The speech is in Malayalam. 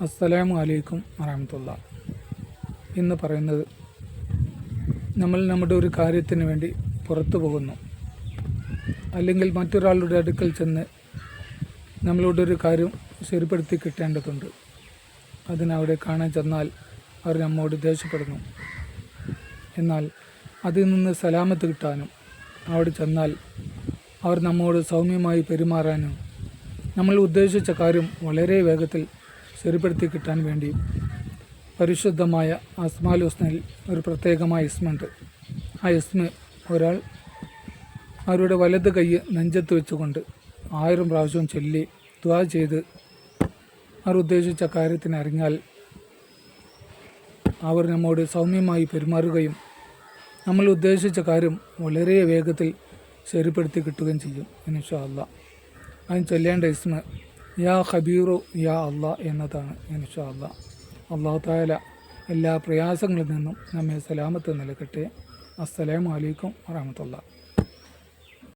അസ്സലാമു അലൈക്കും വറഹമത്തുള്ള. എന്ന് പറയുന്നത് നമ്മൾ നമ്മുടെ ഒരു കാര്യത്തിന് വേണ്ടി പുറത്തു പോകുന്നു. അല്ലെങ്കിൽ മറ്റൊരാളുടെ അടുക്കൽ ചെന്ന് നമ്മളോട് ഒരു കാര്യം ശരിപ്പെടുത്തി കിട്ടേണ്ടതുണ്ട്. അതിനവിടെ കാണാൻ ചെന്നാൽ അവർ നമ്മോട് ദേഷ്യപ്പെടുന്നു. എന്നാൽ അതിൽ നിന്ന് സലാമത്ത് കിട്ടാനും അവിടെ ചെന്നാൽ അവർ നമ്മോട് സൗമ്യമായി പെരുമാറാനും നമ്മൾ ഉദ്ദേശിച്ച കാര്യം വളരെ വേഗത്തിൽ ശരിപ്പെടുത്തി കിട്ടാൻ വേണ്ടി പരിശുദ്ധമായ അസ്മാൽ ഹുസ്നയിൽ ഒരു പ്രത്യേകമായ ഇസ്മുണ്ട് ആ ഇസ്മ ഒരാൾ അവരുടെ വലത് കൈ നെഞ്ചത്ത് വെച്ചുകൊണ്ട് ആയിരം പ്രാവശ്യവും ചൊല്ലി ദ്വാ ചെയ്ത് അവർ ഉദ്ദേശിച്ച കാര്യത്തിന് അറിഞ്ഞാൽ അവർ നമ്മോട് സൗമ്യമായി പെരുമാറുകയും നമ്മൾ ഉദ്ദേശിച്ച കാര്യം വളരെ വേഗത്തിൽ ശരിപ്പെടുത്തി കിട്ടുകയും ചെയ്യും. ഇൻഷാ അല്ല അതിന് ചൊല്ലേണ്ട ഇസ്മ യാ ഖബീറു യാ അള്ളാ എന്നതാണ്. ഇൻഷാ അല്ലാ അള്ളാഹു താല എല്ലാ പ്രയാസങ്ങളിൽ നിന്നും നമ്മെ സലാമത്ത് നൽകട്ടെ അസ്സലാമു അലൈക്കും വറഹമത്തുള്ള.